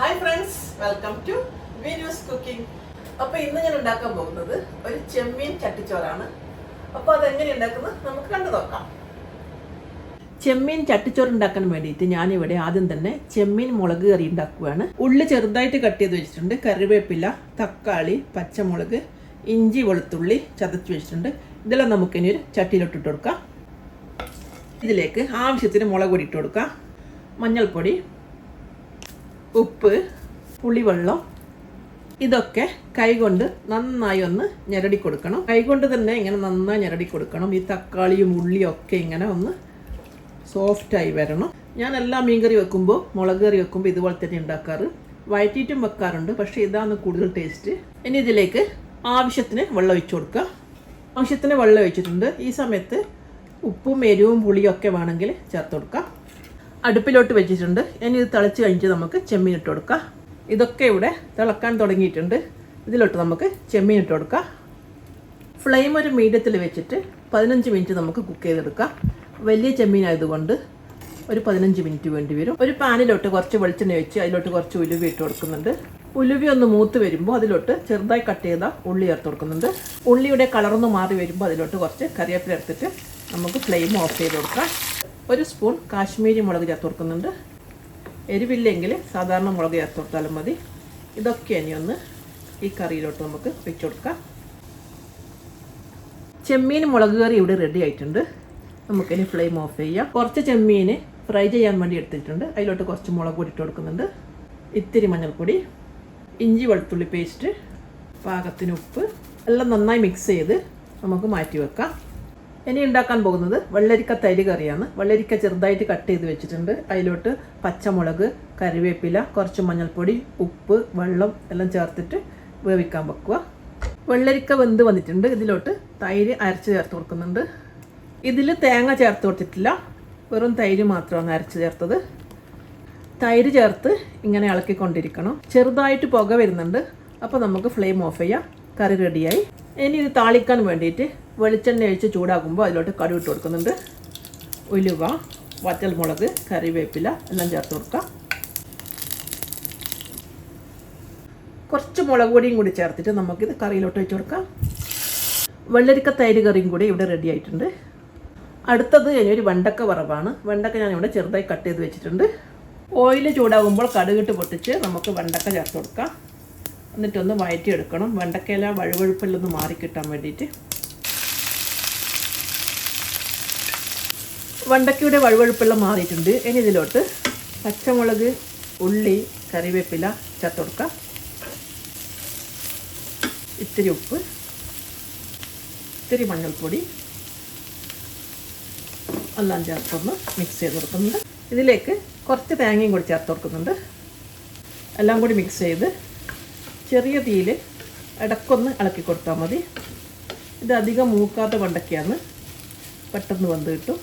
Hi friends welcome to Veenu's cooking അപ്പൊ ഇന്ന് ഞാൻ ഉണ്ടാക്കാൻ പോകുന്നത് ഒരു ചെമ്മീൻ ചട്ടിച്ചോറാണ്. അപ്പൊ അതെങ്ങനെ ഉണ്ടാക്കുന്നത് നമുക്ക് കണ്ടു നോക്കാം. ചെമ്മീൻ ചട്ടിച്ചോറ് ഉണ്ടാക്കാൻ വേണ്ടിയിട്ട് ഞാനിവിടെ ആദ്യം തന്നെ ചെമ്മീൻ മുളക് കറി ഉണ്ടാക്കുകയാണ് ഉള്ളി ചെറുതായിട്ട് കട്ട് ചെയ്ത് വെച്ചിട്ടുണ്ട്. കറിവേപ്പില തക്കാളി പച്ചമുളക് ഇഞ്ചി വെളുത്തുള്ളി ചതച്ച് വെച്ചിട്ടുണ്ട്. ഇതെല്ലാം നമുക്കിനി ഒരു ചട്ടിയിലോട്ടിട്ട് കൊടുക്കാം. ഇതിലേക്ക് ആവശ്യത്തിന് മുളക് പൊടി ഇട്ട് കൊടുക്കാം. മഞ്ഞൾപ്പൊടി ഉപ്പ് പുളിവെള്ളം ഇതൊക്കെ കൈകൊണ്ട് നന്നായി ഒന്ന് ഞെരടി കൊടുക്കണം. കൈകൊണ്ട് തന്നെ ഇങ്ങനെ നന്നായി ഞെരടി കൊടുക്കണം. ഈ തക്കാളിയും ഉള്ളിയും ഒക്കെ ഇങ്ങനെ ഒന്ന് സോഫ്റ്റായി വരണം. ഞാൻ എല്ലാ മീൻകറി വെക്കുമ്പോൾ മുളക് കറി വെക്കുമ്പോൾ ഇതുപോലെ തന്നെ ഉണ്ടാക്കാറ്. വഴറ്റിയിട്ടും വെക്കാറുണ്ട്. പക്ഷേ ഇതാണ് കൂടുതൽ ടേസ്റ്റ് ഇനി ഇതിലേക്ക് ആവശ്യത്തിന് വെള്ളം ഒഴിച്ചു കൊടുക്കുക ആവശ്യത്തിന് വെള്ളം ഒഴിച്ചിട്ടുണ്ട്. ഈ സമയത്ത് ഉപ്പും എരിവും പുളിയും ഒക്കെ വേണമെങ്കിൽ ചേർത്ത് കൊടുക്കാം. അടുപ്പിലോട്ട് വെച്ചിട്ടുണ്ട്. ഇനി ഇത് തിളച്ച് കഴിഞ്ഞിട്ട് നമുക്ക് ചെമ്മീൻ ഇട്ട് കൊടുക്കാം. ഇതൊക്കെ ഇവിടെ തിളക്കാൻ തുടങ്ങിയിട്ടുണ്ട്. ഇതിലോട്ട് നമുക്ക് ചെമ്മീൻ ഇട്ട് കൊടുക്കാം. ഫ്ലെയിം ഒരു മീഡിയത്തിൽ വെച്ചിട്ട് പതിനഞ്ച് മിനിറ്റ് നമുക്ക് കുക്ക് ചെയ്തെടുക്കാം. വലിയ ചെമ്മീൻ ആയതുകൊണ്ട് ഒരു പതിനഞ്ച് മിനിറ്റ് വേണ്ടി വരും. ഒരു പാനിലോട്ട് കുറച്ച് വെളിച്ചെണ്ണ വെച്ച് അതിലോട്ട് കുറച്ച് ഉലുവി ഇട്ട് കൊടുക്കുന്നുണ്ട്. ഉലുവി ഒന്ന് മൂത്ത് വരുമ്പോൾ അതിലോട്ട് ചെറുതായി കട്ട് ചെയ്ത ഉള്ളി ചേർത്ത് കൊടുക്കുന്നുണ്ട്. ഉള്ളിയുടെ കളർന്ന് മാറി വരുമ്പോൾ അതിലോട്ട് കുറച്ച് കറിവേപ്പില എടുത്തിട്ട് നമുക്ക് ഫ്ലെയിം ഓഫ് ചെയ്ത് കൊടുക്കാം. ഒരു സ്പൂൺ കാശ്മീരി മുളക് ചേർത്ത് കൊടുക്കുന്നുണ്ട്. എരിവില്ലെങ്കിൽ സാധാരണ മുളക് ചേർത്ത് കൊടുത്താലും മതി. ഇതൊക്കെ ഇനി ഒന്ന് ഈ കറിയിലോട്ട് നമുക്ക് വെച്ചു കൊടുക്കാം. ചെമ്മീൻ മുളക് കറി ഇവിടെ റെഡി ആയിട്ടുണ്ട്. നമുക്കിനി ഫ്ലെയിം ഓഫ് ചെയ്യാം. കുറച്ച് ചെമ്മീൻ ഫ്രൈ ചെയ്യാൻ വേണ്ടി എടുത്തിട്ടുണ്ട്. അതിലോട്ട് കുറച്ച് മുളക് പൊടി ഇട്ട് കൊടുക്കുന്നുണ്ട്. ഇത്തിരി മഞ്ഞൾപ്പൊടി ഇഞ്ചി വെളുത്തുള്ളി പേസ്റ്റ് പാകത്തിന് ഉപ്പ് എല്ലാം നന്നായി മിക്സ് ചെയ്ത് നമുക്ക് മാറ്റി വെക്കാം. ഇനി ഉണ്ടാക്കാൻ പോകുന്നത് വെള്ളരിക്ക തൈര് കറിയാണ്. വെള്ളരിക്ക ചെറുതായിട്ട് കട്ട് ചെയ്ത് വെച്ചിട്ടുണ്ട്. അതിലോട്ട് പച്ചമുളക് കറിവേപ്പില കുറച്ച് മഞ്ഞൾപ്പൊടി ഉപ്പ് വെള്ളം എല്ലാം ചേർത്തിട്ട് വേവിക്കാൻ വെക്കുക. വെള്ളരിക്ക വെന്ത് വന്നിട്ടുണ്ട്. ഇതിലോട്ട് തൈര് അരച്ച് ചേർത്ത് കൊടുക്കുന്നുണ്ട്. ഇതിൽ തേങ്ങ ചേർത്ത് കൊടുത്തിട്ടില്ല. വെറും തൈര് മാത്രമാണ് അരച്ച് ചേർത്തത്. തൈര് ചേർത്ത് ഇങ്ങനെ ഇളക്കിക്കൊണ്ടിരിക്കണം. ചെറുതായിട്ട് പുക വരുന്നുണ്ട്. അപ്പോൾ നമുക്ക് ഫ്ലെയിം ഓഫ് ചെയ്യാം. കറി റെഡിയായി ഇനി ഇത് താളിക്കാൻ വേണ്ടിയിട്ട് വെളിച്ചെണ്ണ ഒഴിച്ച് ചൂടാക്കുമ്പോൾ അതിലോട്ട് കടുക് ഇട്ട് കൊടുക്കുന്നുണ്ട്. ഉലുവ വറ്റൽമുളക് കറിവേപ്പില എല്ലാം ചേർത്ത് കൊടുക്കാം. കുറച്ച് മുളക് പൊടിയും കൂടി ചേർത്തിട്ട് നമുക്കിത് കറിയിലോട്ട് വെച്ച് കൊടുക്കാം. വെള്ളരിക്ക തൈര് കറിയും കൂടി ഇവിടെ റെഡി ആയിട്ടുണ്ട്. അടുത്തത് ഒരു വെണ്ടക്ക വറവാണ്. വെണ്ടക്ക ഞാനിവിടെ ചെറുതായി കട്ട് ചെയ്ത് വെച്ചിട്ടുണ്ട്. ഓയിൽ ചൂടാകുമ്പോൾ കടുകിട്ട് പൊട്ടിച്ച് നമുക്ക് വെണ്ടക്ക ചേർത്ത് കൊടുക്കാം. എന്നിട്ടൊന്ന് വഴറ്റിയെടുക്കണം വെണ്ടക്കയില വഴുവഴുപ്പിലൊന്ന് മാറിക്കിട്ടാൻ വേണ്ടിയിട്ട്. വെണ്ടക്കയുടെ വഴുവഴുപ്പെല്ലാം മാറിയിട്ടുണ്ട്. ഇനി ഇതിലോട്ട് പച്ചമുളക് ഉള്ളി കറിവേപ്പില ചത്തൊടുക്ക ഇത്തിരി ഉപ്പ് ഇത്തിരി മഞ്ഞൾപ്പൊടി എല്ലാം ചേർത്തൊന്ന് മിക്സ് ചെയ്ത് കൊടുക്കുന്നുണ്ട്. ഇതിലേക്ക് കുറച്ച് തേങ്ങയും കൂടി ചേർത്ത് കൊടുക്കുന്നുണ്ട്. എല്ലാം കൂടി മിക്സ് ചെയ്ത് ചെറിയ തീയിൽ ഇടക്കൊന്ന് ഇളക്കി കൊടുത്താൽ മതി. ഇത് അധികം മൂക്കാത്ത വണ്ടക്കയാണ് പെട്ടെന്ന് വന്ന് കിട്ടും.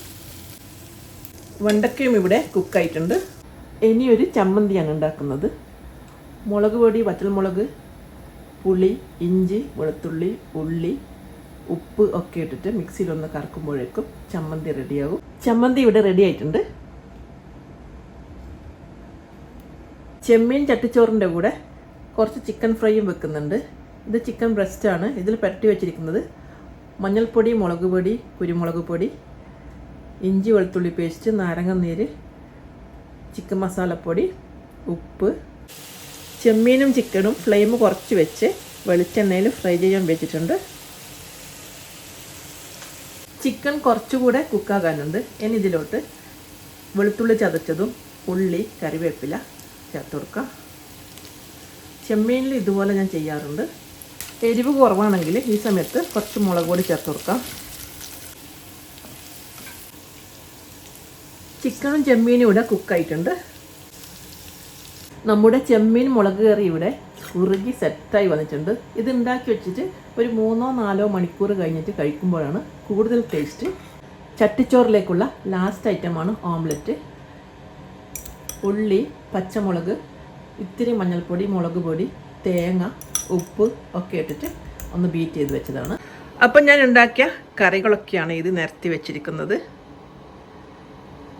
വെണ്ടക്കയും ഇവിടെ കുക്കായിട്ടുണ്ട് ഇനി ഒരു ചമ്മന്തിയാണ് ഉണ്ടാക്കുന്നത്. മുളക് പൊടി വറ്റൽമുളക് പുളി ഇഞ്ചി വെളുത്തുള്ളി ഉള്ളി ഉപ്പ് ഒക്കെ ഇട്ടിട്ട് മിക്സിയിലൊന്ന് കറക്കുമ്പോഴേക്കും ചമ്മന്തി റെഡിയാകും. ചമ്മന്തി ഇവിടെ റെഡി ആയിട്ടുണ്ട് ചെമ്മീൻ ചട്ടിച്ചോറിന്റെ കൂടെ കുറച്ച് ചിക്കൻ ഫ്രൈയും വെക്കുന്നുണ്ട്. ഇത് ചിക്കൻ ബ്രസ്റ്റാണ് ഇതിൽ പുരട്ടി വെച്ചിരിക്കുന്നത് മഞ്ഞൾപ്പൊടി മുളക് പൊടി കുരുമുളക് പൊടി ഇഞ്ചി വെളുത്തുള്ളി പേസ്റ്റ് നാരങ്ങ നീര് ചിക്കൻ മസാലപ്പൊടി ഉപ്പ് ചെമ്മീനും ചിക്കനും ഫ്ലെയിം കുറച്ച് വെച്ച് വെളിച്ചെണ്ണയിൽ ഫ്രൈ ചെയ്യാൻ വെച്ചിട്ടുണ്ട്. ചിക്കൻ കുറച്ചുകൂടെ കുക്കാകാനുണ്ട് ഇനി ഇതിലോട്ട് വെളുത്തുള്ളി ചതച്ചതും ഉള്ളി കറിവേപ്പില ചേർത്ത് കൊടുക്കാം. ചെമ്മീനിൽ ഇതുപോലെ ഞാൻ ചെയ്യാറുണ്ട്. എരിവ് കുറവാണെങ്കിൽ ഈ സമയത്ത് കുറച്ച് മുളക് പൊടി ചേർത്ത് കൊടുക്കാം. ചിക്കനും ചെമ്മീനും ഇവിടെ കുക്കായിട്ടുണ്ട് നമ്മുടെ ചെമ്മീൻ മുളക് കറി ഇവിടെ ഉറുകി സെറ്റായി വന്നിട്ടുണ്ട്. ഇത് ഉണ്ടാക്കി വെച്ചിട്ട് ഒരു മൂന്നോ നാലോ മണിക്കൂർ കഴിഞ്ഞിട്ട് കഴിക്കുമ്പോഴാണ് കൂടുതൽ ടേസ്റ്റ് ചട്ടിച്ചോറിലേക്കുള്ള ലാസ്റ്റ് ഐറ്റമാണ് ഓംലെറ്റ് ഉള്ളി പച്ചമുളക് ഇത്തിരി മഞ്ഞൾപ്പൊടി മുളക് പൊടി തേങ്ങ ഉപ്പ് ഒക്കെ ഇട്ടിട്ട് ഒന്ന് ബീറ്റ് ചെയ്ത് വെച്ചതാണ്. അപ്പം ഞാൻ ഉണ്ടാക്കിയ കറികളൊക്കെയാണ് ഇത് നിരത്തി വെച്ചിരിക്കുന്നത്.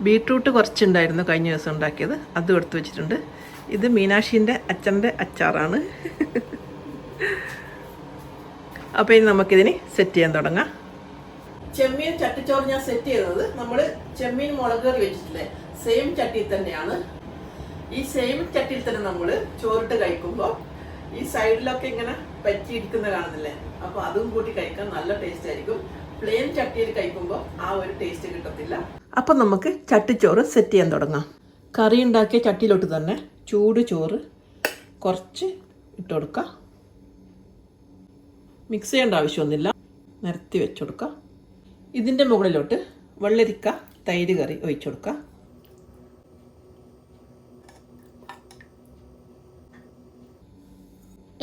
ബീട്രൂട്ട് കുറച്ചുണ്ടായിരുന്നു കഴിഞ്ഞ ദിവസം ഉണ്ടാക്കിയത്. അതും എടുത്തു വെച്ചിട്ടുണ്ട്. ഇത് മീനാക്ഷിന്റെ അച്ഛന്റെ അച്ചാറാണ്. അപ്പോൾ ഇനി നമുക്കിതിന് സെറ്റ് ചെയ്യാൻ തുടങ്ങാം. ചെമ്മീൻ ചട്ടിച്ചോറ് ഞാൻ സെറ്റ് ചെയ്തത് നമ്മൾ ചെമ്മീൻ മുളക് കറി വെച്ചിട്ടില്ലേ? സെയിം ചട്ടിയിൽ തന്നെയാണ്. ഈ സെയിം ചട്ടിയിൽ തന്നെ നമ്മൾ ചോറിട്ട് കഴിക്കുമ്പോൾ ഈ സൈഡിലൊക്കെ ഇങ്ങനെ പറ്റിയിരിക്കുന്ന കാണുന്നില്ലേ? അപ്പോൾ അതും കൂട്ടി കഴിക്കാൻ നല്ല ടേസ്റ്റ് ആയിരിക്കും. പ്ലെയിൻ ചട്ടിയിൽ കഴിക്കുമ്പോൾ ആ ഒരു ടേസ്റ്റ് കിട്ടത്തില്ല. അപ്പം നമുക്ക് ചട്ടിച്ചോറ് സെറ്റ് ചെയ്യാൻ തുടങ്ങാം. കറി ഉണ്ടാക്കിയ ചട്ടിയിലോട്ട് തന്നെ ചൂട് ചോറ് കുറച്ച് ഇട്ട് കൊടുക്കുക മിക്സ് ചെയ്യേണ്ട ആവശ്യമൊന്നുമില്ല. നിരത്തി വെച്ച് കൊടുക്കാം. ഇതിന്റെ മുകളിലോട്ട് വെള്ളരിക്ക തൈര് കറി ഒഴിച്ചു കൊടുക്കുക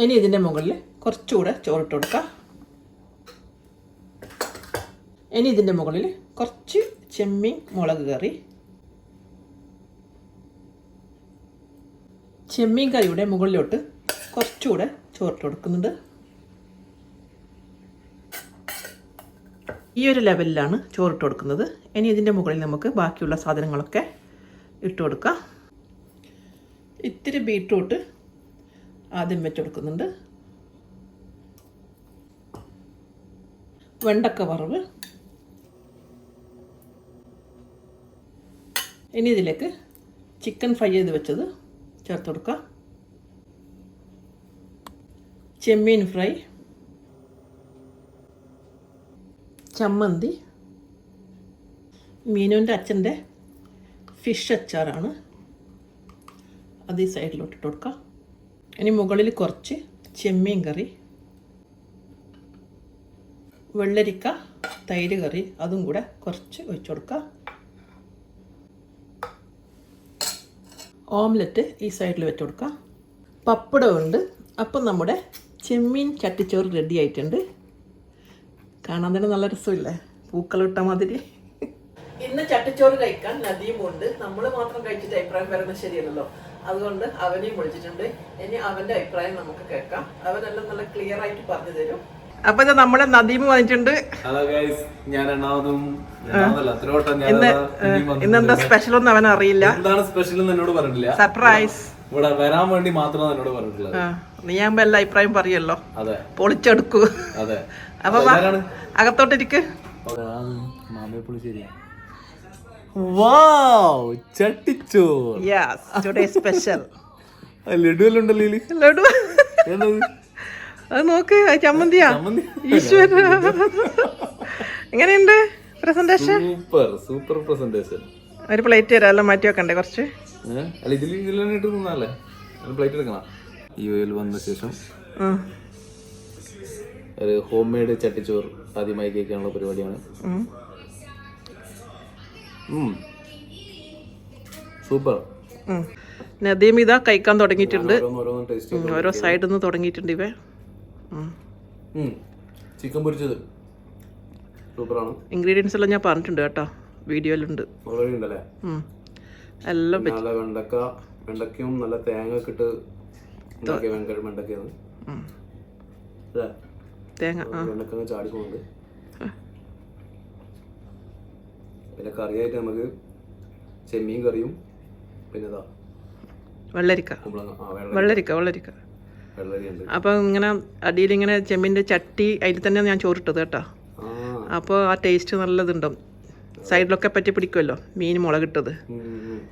ഇനി ഇതിന്റെ മുകളിൽ കുറച്ചുകൂടെ ചോറിട്ട് കൊടുക്കാം. ഇനി ഇതിന്റെ മുകളിൽ കുറച്ച് ചെമ്മീൻ മുളക് കറി. ചെമ്മീൻ കറിയുടെ മുകളിലോട്ട് കുറച്ചുകൂടെ ചോറിട്ട് കൊടുക്കുന്നുണ്ട്. ഈ ഒരു ലെവലിലാണ് ചോറിട്ട് കൊടുക്കുന്നത്. ഇനി ഇതിന്റെ മുകളിൽ നമുക്ക് ബാക്കിയുള്ള സാധനങ്ങളൊക്കെ ഇട്ട് കൊടുക്കാം. ഇത്തിരി ബീട്രൂട്ട് ആദ്യം വെച്ച് കൊടുക്കുന്നുണ്ട്. വെണ്ടക്ക വറവ് ഇനി ഇതിലേക്ക് ചിക്കൻ ഫ്രൈ ചെയ്ത് വെച്ചത് ചേർത്ത് കൊടുക്കാം. ചെമ്മീൻ ഫ്രൈ ചമ്മന്തി മീനുവിന്റെ അച്ഛന്റെ ഫിഷ് അച്ചാറാണ്. അത് ഈ സൈഡിലോട്ട് ഇട്ട് കൊടുക്കാം. ഇനി മുകളിൽ കുറച്ച് ചെമ്മീൻ കറി വെള്ളരിക്ക തൈര് കറി അതും കൂടെ കുറച്ച് ഒഴിച്ചു കൊടുക്കാം. ഓംലെറ്റ് ഈ സൈഡിൽ വെച്ച് കൊടുക്കാം. പപ്പടമുണ്ട്. അപ്പം നമ്മുടെ ചെമ്മീൻ ചട്ടിച്ചോറ് റെഡി ആയിട്ടുണ്ട്. കാണാൻ തന്നെ നല്ല രസമില്ലേ? പൂക്കളിട്ട മാതിരി. ഇന്ന് ചട്ടിച്ചോറ് കഴിക്കാൻ നദിയുമുണ്ട് നമ്മൾ മാത്രം കഴിച്ചിട്ട് അഭിപ്രായം പറയുന്നത് ശരിയല്ലല്ലോ. അതുകൊണ്ട് അവനെയും വിളിച്ചിട്ടുണ്ട്. ഇനി അവന്റെ അഭിപ്രായം നമുക്ക് കേൾക്കാം. അവനെല്ലാം നല്ല ക്ലിയർ ആയിട്ട് പറഞ്ഞു തരും. അപ്പൊ ഇത് നമ്മുടെ നദീം വന്നിട്ടുണ്ട്. ഹലോ ഗൈസ് ഞാൻ എണ്ണാമതും. ഇന്നെന്താ സ്പെഷ്യൽ ഒന്നും അവൻ അറിയില്ല. എന്താണ് സ്പെഷ്യൽ എന്ന് എന്നോട് പറഞ്ഞില്ല സർപ്രൈസ് ഇവിടെ വരാൻ വേണ്ടി മാത്രമാണ് എന്നോട് പറഞ്ഞിട്ടുള്ളത്. നീ ആകുമ്പോ എല്ലാ അഭിപ്രായം പറയല്ലോ. അതെ. പൊളിച്ചെടുക്കൂ. അതെ. അപ്പൊ അകത്തോട്ടിരിക്ക്. ചട്ടിച്ചോർ യെസ് ടുഡേ സ്പെഷ്യൽ ലഡു എല്ലാം ഉണ്ടല്ലോ. ലഡു? അത് നോക്ക് ചമ്മന്തിയാ. ചമ്മന്തി? ഈശ്വര. എങ്ങനെയുണ്ട് പ്രസന്റേഷൻ സൂപ്പർ സൂപ്പർ പ്രസന്റേഷൻ ഒരു പ്ലേറ്റ് തരാം എല്ലാം മാറ്റി വെക്കണ്ടേ കുറച്ച്? അല്ല ഇതിൽ ഇതിലാണ് ഇട്ട് തിന്നാലേ പ്ലേറ്റ് എടുക്കണം. ഈ ഓയിൽ വന്ന ശേഷം ഒരു ഹോം മെയ്ഡ് ചട്ടിച്ചോറ് ആദ്യമായി കേൾക്കാനുള്ള പരിപാടിയാണ്. സൂപ്പർ. നദീം ഇതാ കഴിക്കാൻ തുടങ്ങിയിട്ടുണ്ട്. ഓരോ സൈഡിൽ നിന്ന് തുടങ്ങിയിട്ടുണ്ട് ഇവ. ചിക്കൻ പൊരിച്ചത്. സൂപ്പറാണ്. ഇൻഗ്രീഡിയൻസ് എല്ലാം ഞാൻ പറഞ്ഞിട്ടുണ്ട് കേട്ടോ. വീഡിയോയിലുണ്ട്. എല്ലാം നല്ല വെണ്ടക്ക വെണ്ടക്കയും നല്ല തേങ്ങ ഒക്കെ ഇട്ട് ഉണ്ടാക്കിയ വെണ്ടക്കയാണ്. തേങ്ങ വെണ്ടക്ക പിന്നെ കറിയായിട്ട് നമുക്ക് ചെമ്മീൻ കറിയും പിന്നെ വെള്ളരിക്ക. വെള്ളരിക്ക വെള്ളരിക്ക. വെള്ളരി ഉണ്ട് അപ്പം ഇങ്ങനെ അടിയിൽ ഇങ്ങനെ ചെമ്മീന്റെ ചട്ടി അതിൽ തന്നെ ഞാൻ ചോറിട്ടത് കേട്ടോ. അപ്പോൾ ആ ടേസ്റ്റ് നല്ലതുണ്ടാവും. സൈഡിലൊക്കെ പറ്റി പിടിക്കുമല്ലോ മീൻ മുളകിട്ടത്.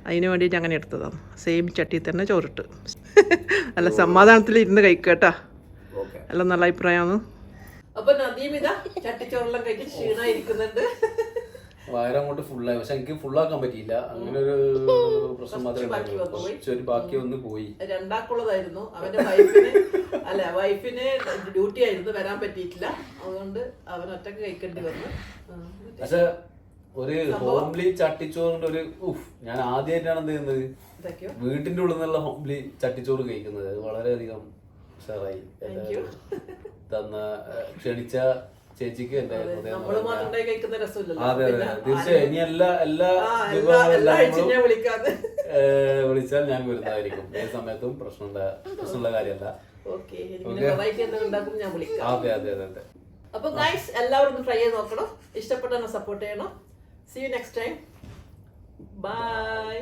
അതിന് വേണ്ടിയിട്ട് അങ്ങനെ എടുത്തതാണ് സെയിം ചട്ടി തന്നെ ചോറിട്ട്. അല്ല സമാധാനത്തിൽ ഇരുന്ന് കഴിക്കുക കേട്ടോ. അല്ല എല്ലാം നല്ല അഭിപ്രായമാണ്. അപ്പൊ നദീമിത ചട്ടിച്ചോറെല്ലാം കഴിച്ച് ക്ഷീണായിരിക്കുന്നുണ്ട്. വയറ് അങ്ങോട്ട് ഫുള്ളായി പക്ഷെ എനിക്ക് ഫുള്ളാക്കാൻ പറ്റിയില്ല. അങ്ങനെ ഒരു പ്രശ്നം മാത്രമേ കുറച്ചൊരു ബാക്കി ഒന്ന് പോയി. രണ്ടാക്കുള്ളതായിരുന്നു. അവന്റെ വൈഫിന് അല്ല വൈഫിന് ഡ്യൂട്ടി ആയിരുന്നു. വരാൻ പറ്റിയിട്ടില്ല. അതുകൊണ്ട് അവൻ ഒറ്റയ്ക്ക് കഴിക്കേണ്ടി വന്നു. പക്ഷെ ഒരു ഹോംലി ചട്ടിച്ചോറിന്റെ ഒരു ഉഫ് ഞാൻ ആദ്യമായിട്ടാണ് എന്ത് ചെയ്യുന്നത്? വീട്ടിന്റെ ഉള്ളിൽ നിന്നുള്ള ഹോംലി ചട്ടിച്ചോറ് കഴിക്കുന്നത്. അത് വളരെയധികം ഉഷാറായി. തന്ന ക്ഷണിച്ച ചേച്ചിക്ക് അതെ അതെ തീർച്ചയായും ഇനി എല്ലാ എല്ലാ വിഭവങ്ങളും വിളിച്ചാൽ ഞാൻ വരുന്നതായിരിക്കും ഏത് സമയത്തും പ്രശ്നം പ്രശ്നമുള്ള കാര്യമല്ല. അതെ അതെ അതെ അതെ. അപ്പൊ ഗൈസ് എല്ലാവരും ട്രൈ ചെയ്ത് നോക്കണം. ഇഷ്ടപ്പെട്ടെന്നെ സപ്പോർട്ട് ചെയ്യണം. See you next time bye